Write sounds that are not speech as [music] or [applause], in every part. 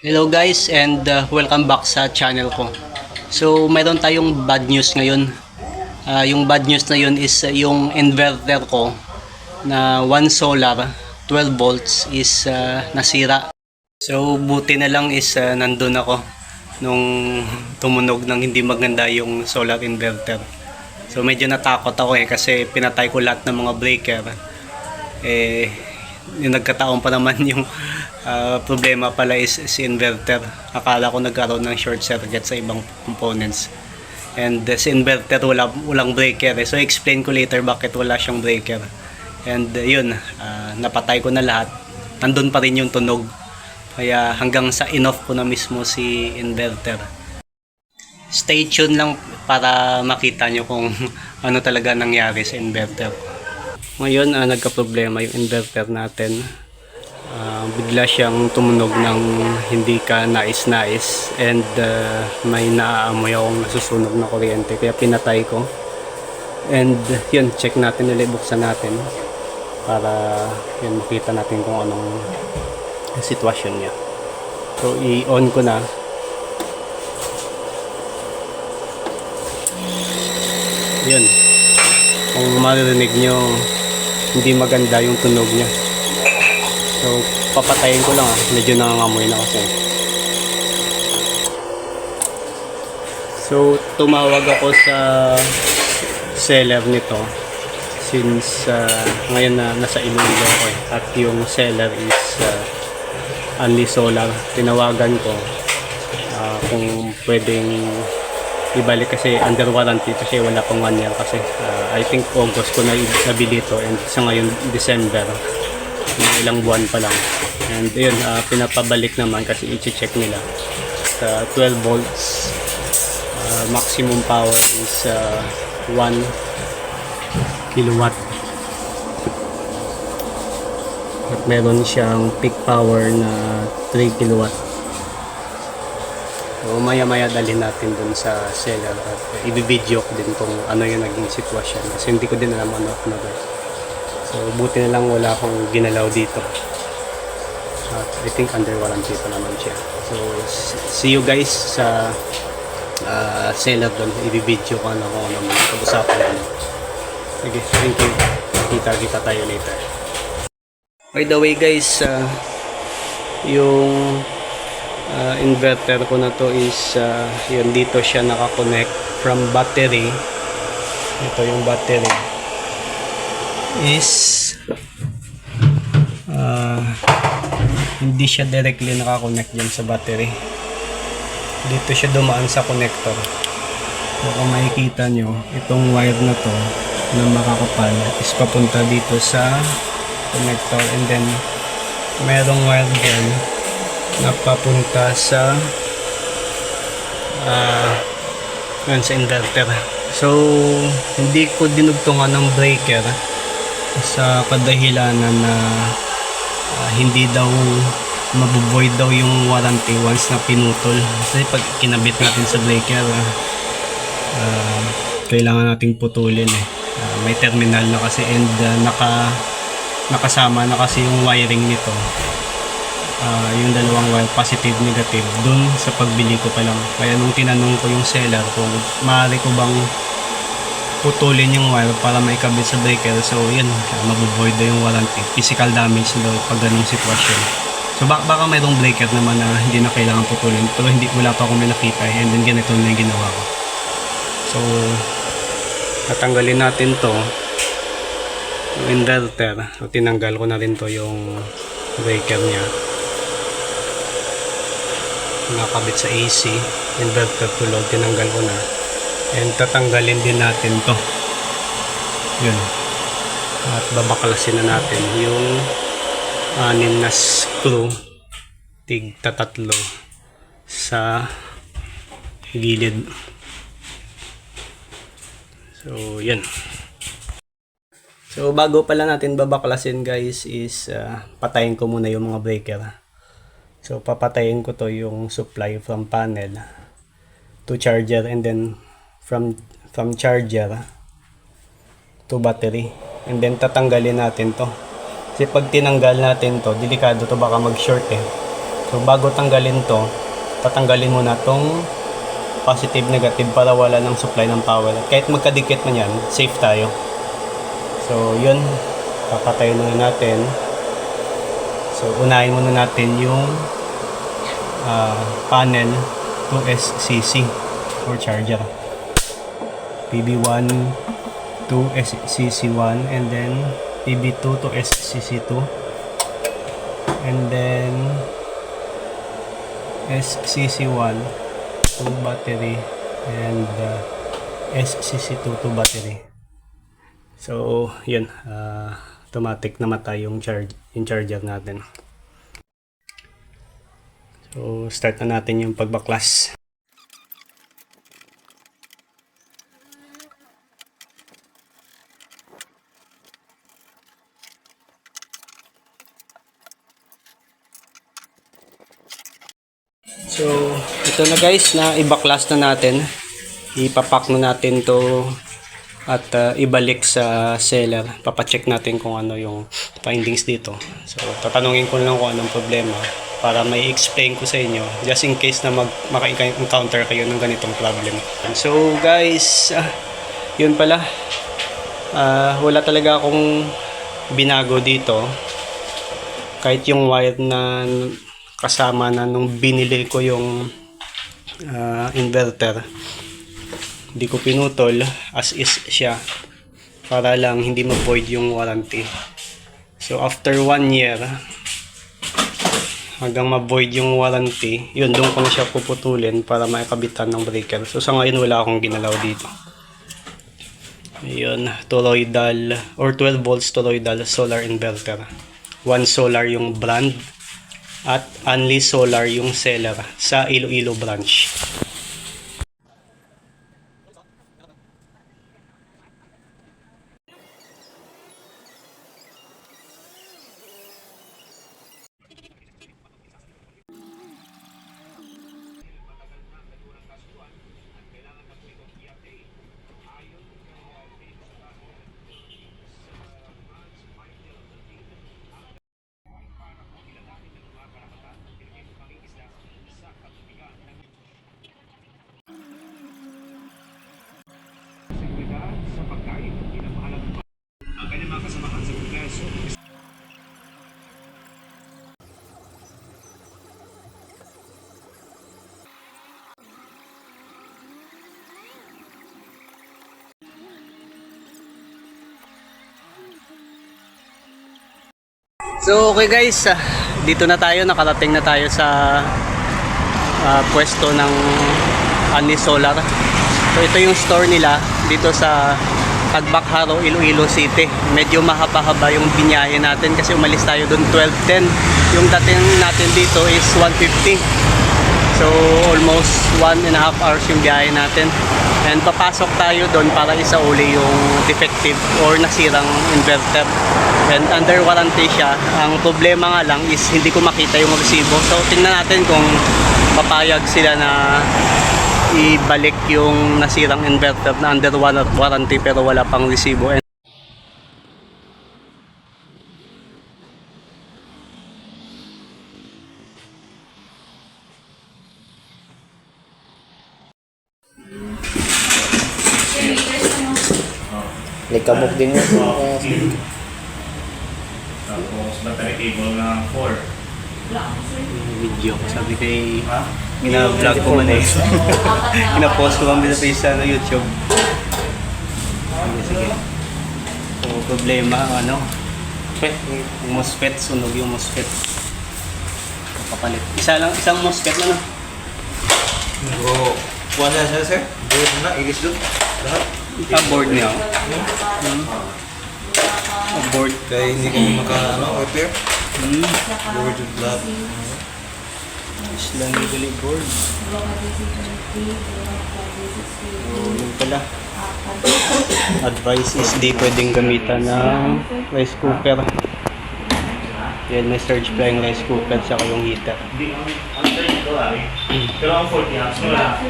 Hello guys and uh, welcome back sa channel ko. So mayroon tayong bad news ngayon. Ah, yung bad news na yun is uh, yung inverter ko na 1 solar 12 volts is uh, nasira. So buti na lang is uh, nandun ako nung tumunog ng hindi maganda yung solar inverter. So medyo natakot ako eh kasi pinatay ko lahat ng mga breaker. Eh yung nagkataon pa naman [laughs] yung ah, problema pala is si inverter. Akala ko nagkaroon ng short circuit sa ibang components. And uh, si inverter wala, walang breaker eh. So explain ko later bakit wala siyang breaker. And uh, yun, ah, napatay ko na lahat. Nandun pa rin yung tunog. Kaya hanggang sa in-off ko na mismo si inverter. Stay tuned lang para makita nyo kung [laughs] ano talaga nangyari sa inverter. Ngayon, ah, nagka-problema yung inverter natin. Ah, bigla siyang tumunog ng hindi ka nais-nais and ah, may naaamoy akong nasusunog na kuryente kaya pinatay ko. And yun, check natin ulit, buksan natin para yun, makita natin kung anong sitwasyon niya. So, i-on ko na. Yun. Kung maririnig nyo, hindi maganda yung tunog niya. So, papatayin ko lang ah. Medyo nangangamoy na kasi. So, tumawag ako sa seller nito since uh, ngayon na nasa Iloilo ako eh. At yung seller is uh, only solar. Tinawagan ko ah, kung pwedeng ibalik kasi under warranty kasi wala pang one year kasi ah, I think August ko na nabili ito and sa ngayon December. Mga ilang buwan pa lang. And yun ah, pinapabalik naman kasi i-check nila. Sa 12 volts ah, maximum power is ah, 1 kilowatt. At meron siyang peak power na 3 kilowatt So maya maya dalhin natin dun sa seller at i-video ko din kung ano yung naging sitwasyon kasi hindi ko din alam ano ano guys. So buti na lang wala akong ginalaw dito. At I think under warranty pa naman siya. So see you guys sa ah, seller dun. I-video ko ano kung ano man pag-usapan. Sige, thank you. Kita-kita tayo later. By the way guys, ah, yung uh, inverter ko na to is uh, yun dito siya nakakonect from battery. Ito yung battery. Is uh, hindi siya directly nakakonect dyan sa battery. Dito siya dumaan sa connector. So kung makikita nyo itong wire na to na makakapal is papunta dito sa connector. And then merong wire dyan na papunta sa ah yun, sa inverter. So hindi ko dinugtungan ng breaker sa kadahilanan na ah, hindi daw mabuvoid daw yung warranty once na pinutol. Kasi pag kinabit natin sa breaker ah, kailangan nating putulin eh. Ah, may terminal na kasi and ah, naka nakasama na kasi yung wiring nito ah, yung dalawang wire positive negative dun sa pagbili ko pa lang. Kaya nung tinanong ko yung seller kung maaari ko bang putulin yung wire para may kabit sa breaker so yun uh, mabuvoid daw yung warranty. Physical damage daw pag ganung sitwasyon. So bak baka mayroong breaker naman na hindi na kailangan putulin pero hindi wala pa akong nakita eh, and then ganito na yung ginawa ko. So tatanggalin natin to. Yung inverter. So tinanggal ko na rin to yung breaker niya nakabit sa AC inverter to load tinanggal ko na. And tatanggalin din natin to. Yun. At babaklasin na natin yung anim na screw tig tatatlo sa gilid. So yan so bago pala natin babaklasin guys is ah, patayin ko muna yung mga breaker So papatayin ko to yung supply from panel to charger and then from from charger to battery and then tatanggalin natin to. Kasi pag tinanggal natin to, delikado to baka mag-short eh. So bago tanggalin to, tatanggalin muna tong positive negative para wala ng supply ng power. Kahit magkadikit man yan, safe tayo. So yun, papatayin muna natin. So unahin muna natin yung ah, panel to SCC or charger. PB1 to SCC1 and then PB2 to SCC2 and then SCC1 to battery and uh, SCC2 to battery so yun uh, automatic namatay yung charge yung charger natin so start na natin yung pagbaklas So, ito na guys, na ibaklas na natin. Ipapak na natin to at uh, ibalik sa seller. Papacheck natin kung ano yung findings dito. So, tatanungin ko lang kung anong problema para may explain ko sa inyo just in case na mag maka-encounter kayo ng ganitong problem. So, guys, ah, yun pala. Ah, wala talaga akong binago dito kahit yung wire na kasama na nung binili ko yung ah, inverter hindi ko pinutol as is siya para lang hindi ma-void yung warranty so after one year hanggang ma-void yung warranty yun doon ko na siya puputulin para maikabitan ng breaker so sa ngayon wala akong ginalaw dito Ayun, toroidal or 12 volts toroidal solar inverter. One solar yung brand at Only Solar yung seller sa Iloilo branch. So okay guys, ah, dito na tayo, nakarating na tayo sa ah, pwesto ng Anli Solar. So ito yung store nila dito sa Agbakharo, Iloilo City. Medyo mahaba-haba yung binyahe natin kasi umalis tayo doon 12.10. Yung dating natin dito is 150. So almost one and a half hours yung biyahe natin. And papasok tayo doon para isauli yung defective or nasirang inverter. And under warranty siya. Ang problema nga lang is hindi ko makita yung resibo. So tingnan natin kung papayag sila na ibalik yung nasirang inverter na under war- warranty pero wala pang resibo. And Nagkamok din yun. Tapos battery cable na 4. video. Sabi kay gina-vlog ko man eh. [laughs] Gina-post ko lang din sa sa ano, YouTube. Sige, sige. So, problema, ano, yung MOSFET, sunog yung MOSFET. Kapalit. Isa lang, isang MOSFET na no? Oo. Kuha na siya, sir. Board na, ilis doon. Lahat. Ah, board niya. Hmm. Ah, board. Kaya hindi kami maka, ano, repair. Hmm. Board lahat. Islang bibili board. So, yun pala. Advice is di pwedeng gamitan ng rice cooker. Yan, may surge flying rice cooker saka yung heater. Pero ang 40 amps wala.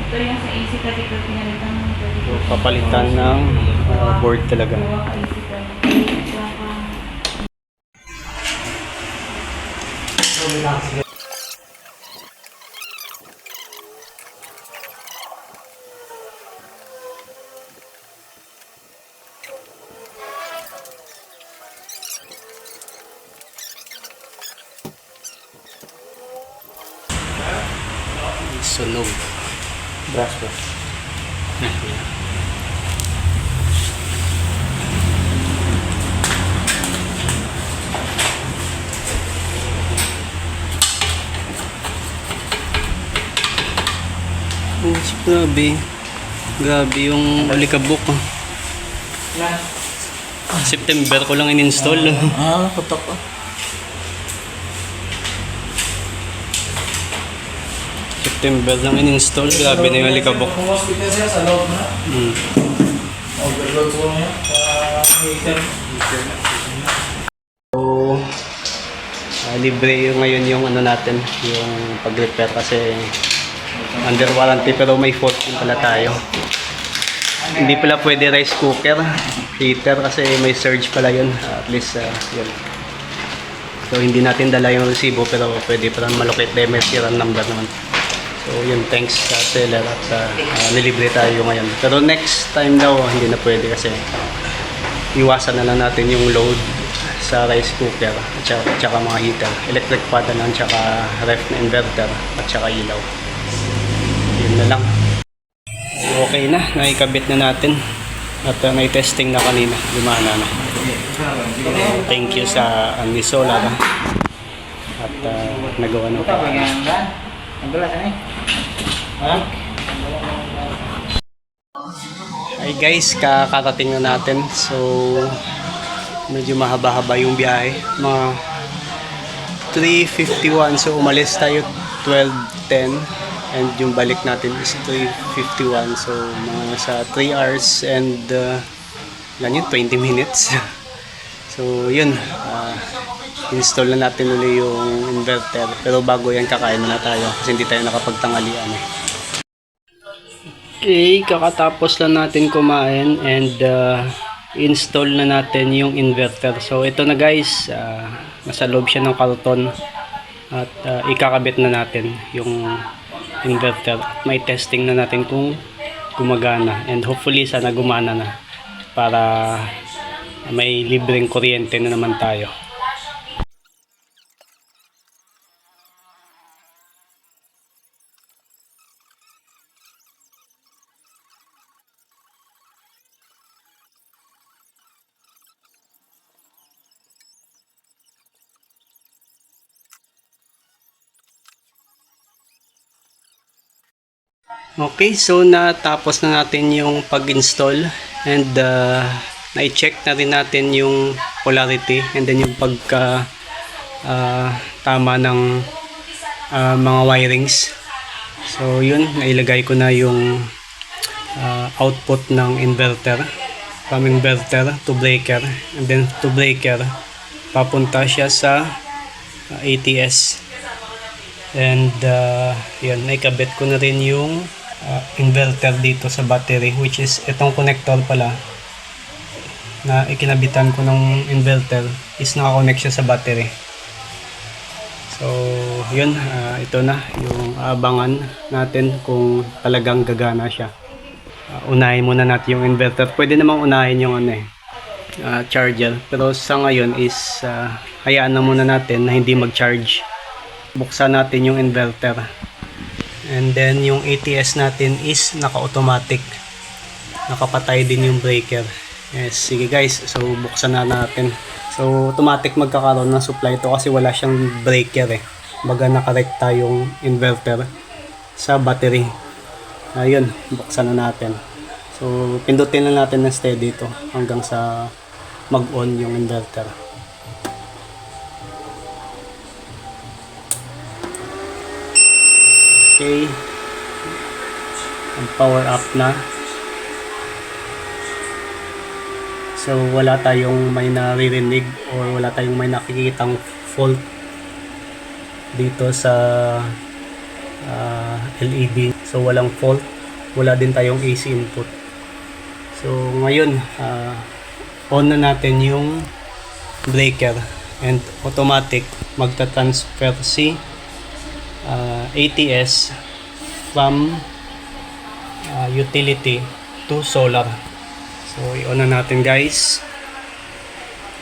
Ito yung sa AC ka dito pinalitan ng papalitan ng uh, board talaga. Gawa ka AC ka. Tsaka, Sunog. Oh, grabe. Grabe yung alikabok. ah. September ko lang in-install. Ah, putok ko. September lang in-install. Grabe na yung alikabok. Kung hospital siya, sa loob na. Mm. Overload ko niya. Meter. So, ah, libre yung ngayon yung ano natin, yung pag-repair kasi under warranty pero may fault din pala tayo. Hindi pala pwede rice cooker, heater kasi may surge pala yun. At least ah, yun. So hindi natin dala yung resibo pero pwede pa rin malukit dahil may serial number naman. So yun, thanks sa seller at ah, ah, nilibre tayo ngayon. Pero next time daw hindi na pwede kasi iwasan na lang natin yung load sa rice cooker at saka, at saka mga heater. Electric pan na lang, tsaka ref na inverter at saka ilaw. Na lang. Okay na, naikabit na natin. At uh, testing na kanina, gumana na. Thank you sa Anisola na. At uh, nagawa ng Hi guys, kakarating na natin. So, medyo mahaba-haba yung biyahe. Mga 3.51. So, umalis tayo 12.10. And yung balik natin is 3.51. So, mga sa 3 hours and uh, ilan yun? 20 minutes. [laughs] so, yun. ah, install na natin ulit yung inverter. Pero bago yan, kakain na tayo. Kasi hindi tayo nakapagtangalian eh. Okay, kakatapos lang natin kumain and uh, install na natin yung inverter. So ito na guys, uh, nasa loob siya ng karton at uh, ikakabit na natin yung inverter. At may testing na natin kung gumagana and hopefully sana gumana na para may libreng kuryente na naman tayo. Okay, so natapos na natin yung pag-install and uh, na-check na rin natin yung polarity and then yung pagka uh, tama ng uh, mga wirings. So yun, nailagay ko na yung uh, output ng inverter from inverter to breaker and then to breaker papunta siya sa uh, ATS and uh, yun, naikabit ko na rin yung uh, inverter dito sa battery which is itong connector pala na ikinabitan ko ng inverter is nakakonect siya sa battery. So yun uh, ito na yung abangan natin kung talagang gagana siya. Uh, unahin muna natin yung inverter. Pwede namang unahin yung ano eh uh, charger. Pero sa ngayon is uh, hayaan na muna natin na hindi mag charge buksan natin yung inverter and then yung ATS natin is naka-automatic. Nakapatay din yung breaker. Yes sige guys. So buksan na natin. So automatic magkakaroon ng supply ito kasi wala siyang breaker eh. Baga nakarekta yung inverter sa battery. Ayun buksan na natin. So pindutin na natin ng steady ito hanggang sa mag-on yung inverter Okay. Ang power up na. So wala tayong may naririnig or wala tayong may nakikitang fault dito sa ah, LED. So walang fault. Wala din tayong AC input. So ngayon, ah, on na natin yung breaker and automatic magta-transfer si uh, ATS from uh, utility to solar. So, i-on na natin guys.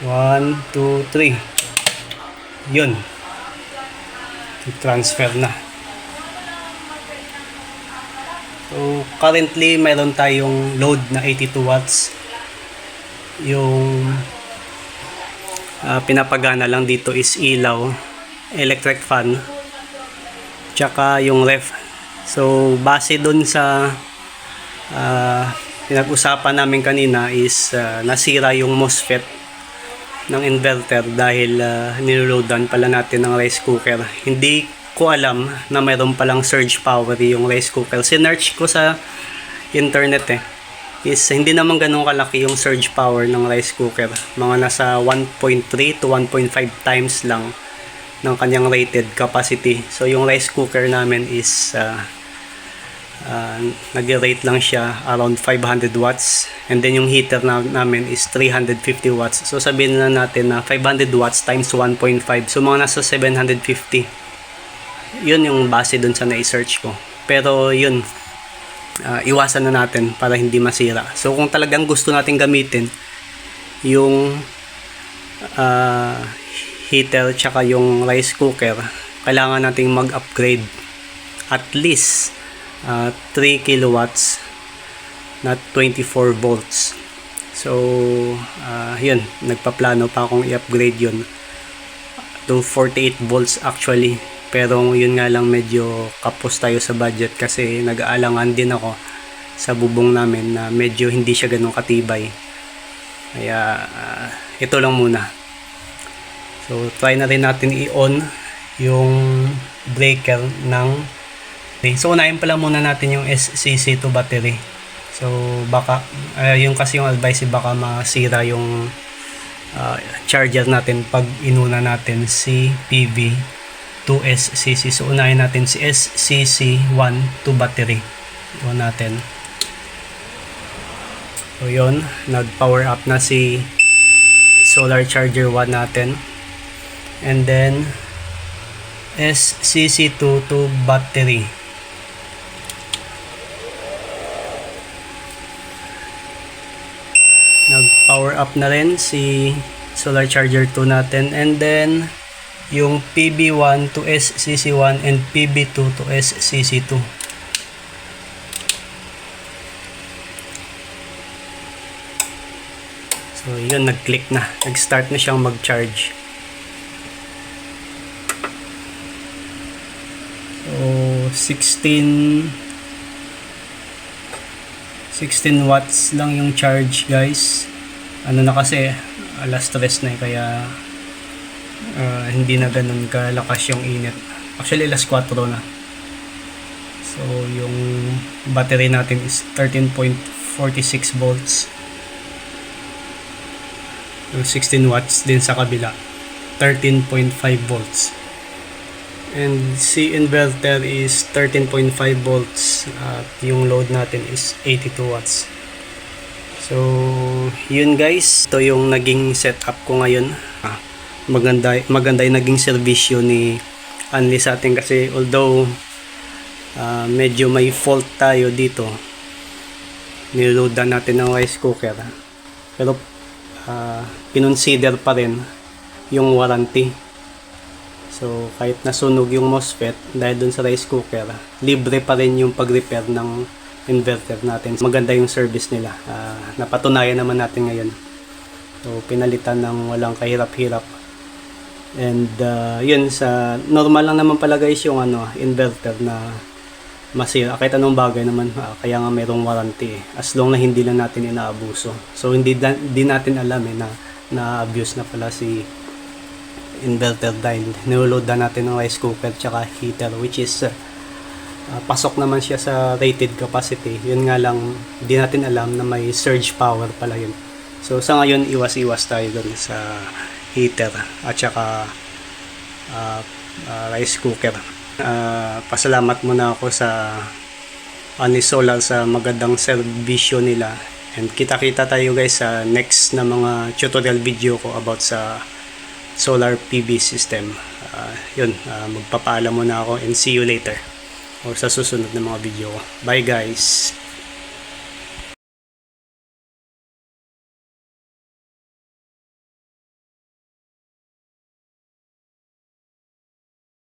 1, 2, 3. Yun. I-transfer na. So, currently, mayroon tayong load na 82 watts. Yung ah, pinapagana lang dito is ilaw, electric fan, tsaka yung ref. So, base dun sa ah, pinag-usapan namin kanina is ah, nasira yung MOSFET ng inverter dahil uh, niloadan pala natin ng rice cooker. Hindi ko alam na mayroon palang surge power yung rice cooker. Sinearch ko sa internet eh. Is hindi naman ganun kalaki yung surge power ng rice cooker. Mga nasa 1.3 to 1.5 times lang ng kanyang rated capacity. So yung rice cooker namin is uh, uh, nag-rate lang siya around 500 watts. And then yung heater na, namin is 350 watts. So sabihin na natin na 500 watts times 1.5 so mga nasa 750 yun yung base dun sa na-search ko. Pero yun uh, iwasan na natin para hindi masira. So kung talagang gusto natin gamitin yung uh, heater tsaka yung rice cooker kailangan nating mag-upgrade at least uh, 3 kilowatts not 24 volts. So uh, yun nagpaplano pa akong i-upgrade yun. To 48 volts actually pero yun nga lang medyo kapos tayo sa budget kasi nag-aalangan din ako sa bubong namin na medyo hindi siya ganun katibay. Kaya uh, ito lang muna so try na rin natin i-on yung breaker ng Okay, so unahin pala muna natin yung SCC2 battery. So baka uh, yung kasi yung advice baka masira yung uh, charger natin pag inuna natin si PV to SCC. So unahin natin si SCC1 to battery. Yun natin. So yun, nag-power up na si solar charger 1 natin. And then SCC2 to battery. nag-power up na rin si solar charger 2 natin. And then yung PB1 to SCC1 and PB2 to SCC2 so yun nag-click na. Nag-start na siyang mag-charge 16 16 watts lang yung charge guys. Ano na kasi alas 3 na eh, kaya uh, hindi na ganun kalakas yung init. Actually alas 4 na. So yung battery natin is 13.46 volts. Yung 16 watts din sa kabila 13.5 volts and si inverter is 13.5 volts at yung load natin is 82 watts. So yun guys ito yung naging setup ko ngayon. Ah, maganda, maganda yung naging servisyo ni Anli sa atin kasi although uh, medyo may fault tayo dito niloadan natin ng rice cooker. Pero uh, kinonsider pa rin yung warranty So, kahit nasunog yung MOSFET dahil dun sa rice cooker, libre pa rin yung pag-repair ng inverter natin. Maganda yung service nila. Uh, napatunayan naman natin ngayon. So, pinalitan ng walang kahirap-hirap. And, uh, yun, sa normal lang naman pala guys yung ano, inverter na masira. Kahit anong bagay naman, uh, kaya nga mayroong warranty. Eh. As long na hindi lang natin inaabuso. So, hindi, di natin alam eh, na na-abuse na pala si inverter dahil niload na natin ng rice cooker tsaka heater which is uh, pasok naman siya sa rated capacity. Yun nga lang hindi natin alam na may surge power pala yun. So sa ngayon iwas-iwas tayo dun sa heater at saka uh, uh, rice cooker. Uh, pasalamat muna ako sa Anisolar sa magandang serbisyo nila. And kita-kita tayo guys sa next na mga tutorial video ko about sa solar PV system. Ah, yun, ah, magpapaalam muna ako and see you later or sa susunod na mga video ko. Bye guys!